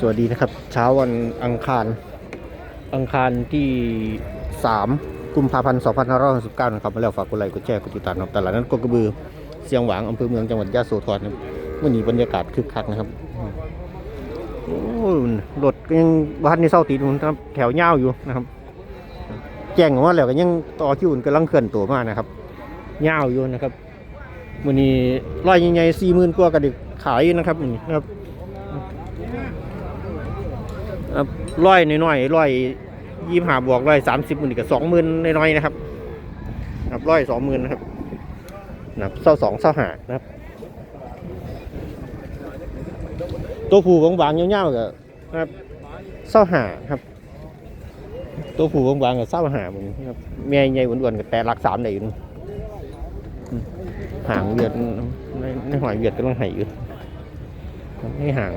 สวัสดีนะครับ เช้าวันอังคาร อังคารที่ 3 กุมภาพันธ์2569นะครับมาแล้วฝากกดไลค์กดแชร์กดติดตามนะครับตลาดนั้นก็กระบือเสียงหวางอำเภอเมืองจังหวัดยะโสธรครับวันนี้บรรยากาศคึกคักนะครับโอ้รถยังบ้านในเศร้าตีนครับแถวยาวอยู่นะครับ แจ้งออกมาแล้วก็ยังต่อคิวกำลังเคลื่อนตัวมากนะครับยาวอยู่นะครับวันนี้ร้อยใหญ่ๆสี่หมื่นกว่าก็ไดิขายนะครับนนี้นะครับ ร้อยน้อยๆร้อยยี่ห้าบวกร้อยสามสิบหมื่นกับสองหมื่นน้อยๆนะครับครับร้อยสองหมื่นนะครับนะครับเศร้าสองเศร้าหานะครับ ตัวผูบางๆเงี้ยวๆกับนะครับเศร้าหาครับ ตัวผูบางๆกับเศร้าหาผมครับแม่ใหญ่อ้วนๆกับแต่หลักสามได้อยู่ห่างเวียดในในหอยเวียดก็ต้องหายอยู่ครับให้ห่าง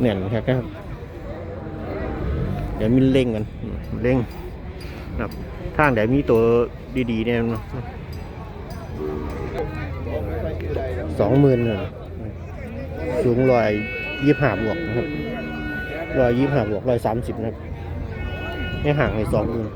เน่นครับครับ เดี๋ยวมีเร่งกันเร่งนะครับทางเดี๋ยวมีตัวดีๆเนี่ยสองหมื่นเลยสูงรอยยี่ห้าบวกนะครับรอยยี่ห้าบวกรอยสามสิบนะครับไม่ห่างเลยสองหมื่น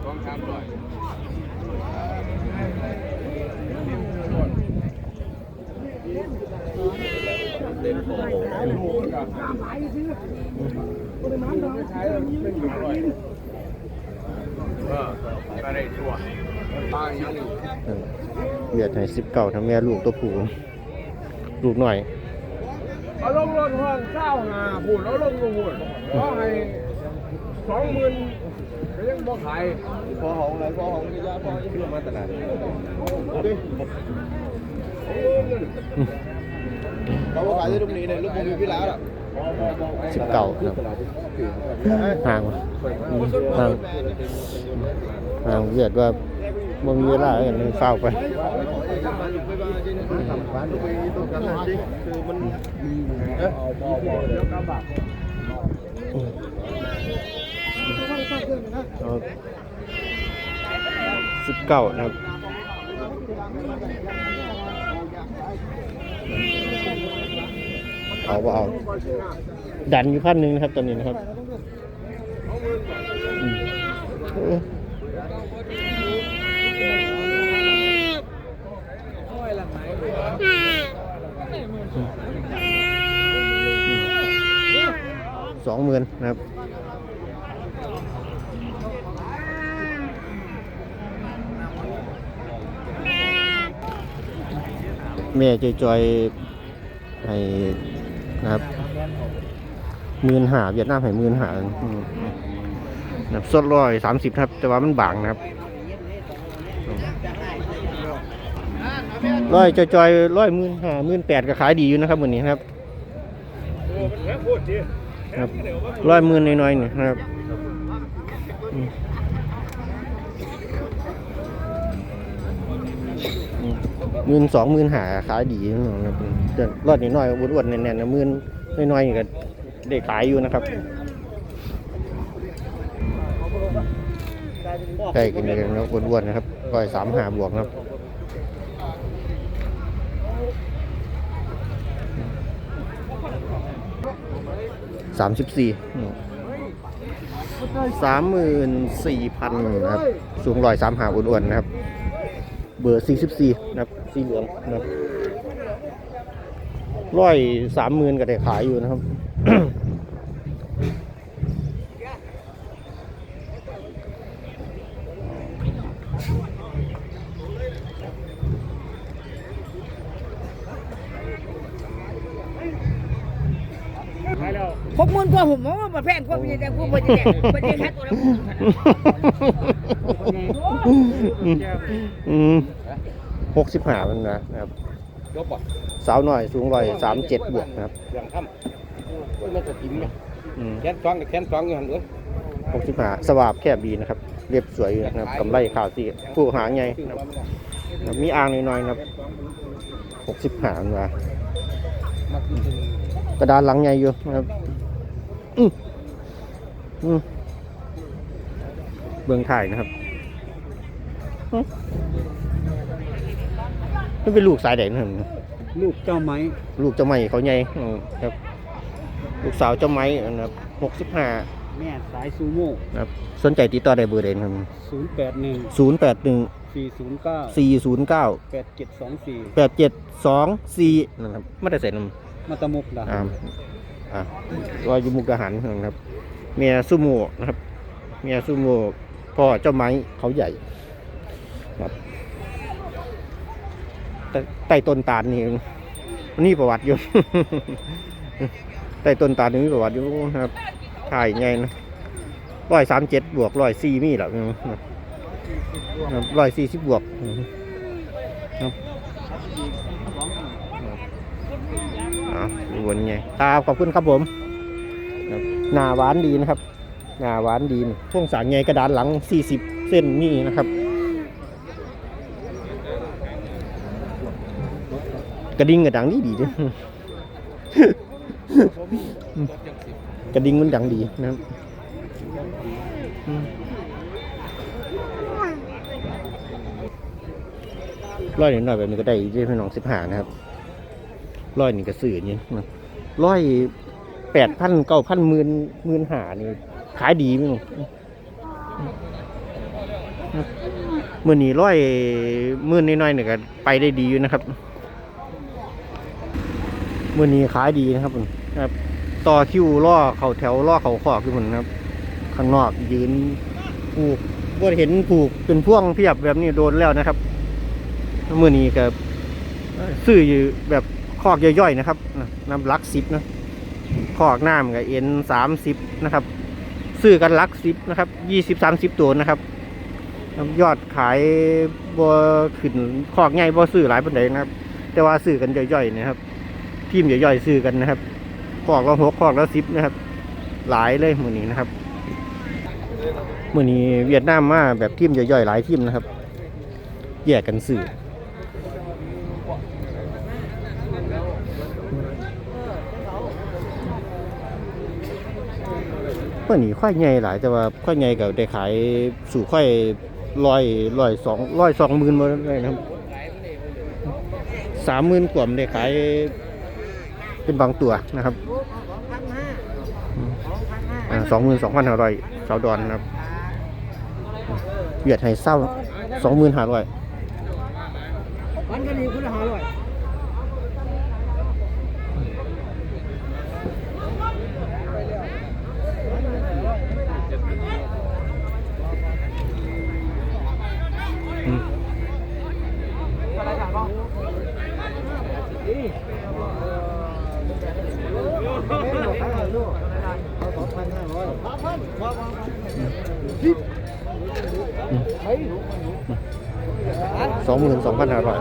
เบียดให้สิบเก้าทั้งแม่ลูกตัวผู้ลูกหน่อยเอาลงรถห้องเศร้าหาพูดแล้วลงลงพูดขอให้สองหมื่นก็ยังบ่ขายพอของอะไรพอของที่ยาพอที่เรื่องมาตลาด เราขายที่ลูกนี้เนี่ยลูกมีพี่แล้วอะสิบเก้าครับห่างห่างห่างเวียดว่าบ่มีเวลาเอนเฝ้าวไปคือมันสิบเก้านะครับ เอาเอา ดันอยู่ขั้นหนึ่งนะครับตอนนี้นะครับสองหมื่นนะครับแม่จอยๆให้ นะครับมื่นหาเวียดนามให้มื่นหาอืมนะครับสดร้อยสามสิบครับ แต่ว่ามันบางนะครับร้อยจอยๆร้อยมื่นห้ามื่นแปดก็ขายดีอยู่นะครับวันนี้ครับครับร้อยมื่นน้อยๆนี่ยนะครับ มื่นสองหมื่นหาขายดีนะครับรอดนิดหน่อยอ้วนๆแน่นๆนะมื่นน้อยๆก็ได้ขายอยู่นะครับใกล้กันเลยนะอ้วนๆนะครับร้อยสามหาบวกนะครับสามสิบสี่สามหมื่นสี่พันนะครับ สูงร้อยสามหาอ้วนๆนะครับ บอร์ 44 นะครับ สีเหลืองนะครับร้อยสามหมื่นก็ได้ขายอยู่นะครับ หกหมื่นกว่าผมว่ามันแพงกว่าพี่แต่กูไม่ได้ไม่ได้แค่ตัวละ อืมหกสิบห้ามันนะนะครับยกป่ะสาวหน่อยสูงร้อยสามเจ็ดบวกนะครับเรื่องค่ำมันก็กินไหมอืมแค้นฟังกับแค้นฟังอยู่หันเอ้ยหกสิบห้าสวาบแคบดีนะครับ เรียบสวยอยู่นะครับกำไรขาวสีผู้หาไงนะครับมีอ่างน้อยๆนะครับหกสิบห้ามันว่ากระดานหลังใหญ่อยู่นะครับอืมอืมเบื้องถ่ายนะครับอืมมั นเป็นลูกสายแดงนะครับลูกเจ้าไม้ ลูกเจ้าใหม่เขาใหญ่อืมครับ ลูกสาวเจ้าไม้นะครับหกสิบห้าแม่สายซูโม่นะครับสนใจติดต่อได้เบอร์ใดครับศูนย์แปดหนึ่งศูนย์แปดหนึ่งสี่ศูนย์เก้าสี่ศูนย์เก้าแปดเจ็ดสองสี่แปดเจ็ดสองสี่นะครับไม่ได้ใส่นำมาตะมุกดาอ่าอ่าว่าอยู่มุกดาหารนะครับ เมียซูโม่นะครับ เมียซูโม่พ่อเจ้าไม้เขาใหญ่ ครับแต่ใต้ต้นตาลนี่นี่ประวัติอยู่ใต้ต้นตาลนี่มีประวัติอยู่นะครับถ่ายไงนะร้อยสามเจ็ดบวกร้อยสี่มีหรอร้อยสี่สิบบวกครับอ่าดูบนไงครับขอบคุณครับผมหนาหวานดีนะครับหนาหวานดีนะพ่วงสารไงกระดานหลังสี่สิบเส้นนี่นะครับ กระดิ่งกระดังดีดีด้วยกระดิ่งมันดังดีนะครับอืมร้อยนิดหน่อยแบบนี้ก็ได้ที่พี่น้องสิบห้านะครับร้อยนี่ก็สื่อนี่นะร้อยแปดพันเก้าพันหมื่นหมื่นหานี่ขายดีมั้งมื่อนี้ร้อยหมื่นน้อยๆเนี่ยก็ไปได้ดีอยู่นะครับ มื่อนี้ขายดีนะครับผมครับ ต่อคิวล่อเขาแถวล่อเขาขอกอยู่ผมครับ ข้างนอกยืนผูกบ่เห็นผูกเป็นพ่วงเพียบแบบนี้โดนแล้วนะครับมื่อนี้ก็ซื้ออยู่แบบคอกย่อยๆนะครับน้ำลักสิบนะคอกน้ำกับเอ็นสามสิบนะครับ ซื้อกันลักสิบนะครับยี่สิบสามสิบตัวนะครับยอดขายบ่ขึ้นคอกใหญ่บ่ซื้อหลายปันใดนะครับ แต่ว่าซื้อกันย่อยๆนะครับ ทีมย่อยๆซื้อกันนะครับคอกละหกคอกละสิบนะครับ หลายเลยมือนี้นะครับมือนี้เวียดนามมาแบบทีมย่อยๆหลายทีมนะครับ แยกกันซื้อเมื่อนี้ค่อยใหญ่หลายแต่ว่าค่อยใหญ่กับได้ขายสู่ค่อยร้อยร้อยสองร้อยสองหมื่นมาเลยนะครับสามหมื่นกว่ามันได้ขาย เป็นบางตัวนะครับสองหมื่นสองพันห้าร้อยสาวดอนนะครับเวียดให้เศร้าสองหมื่นห้าร้อยวันกันนี้คุณหาร้อย สองหมื่นสองพันห้าร้อย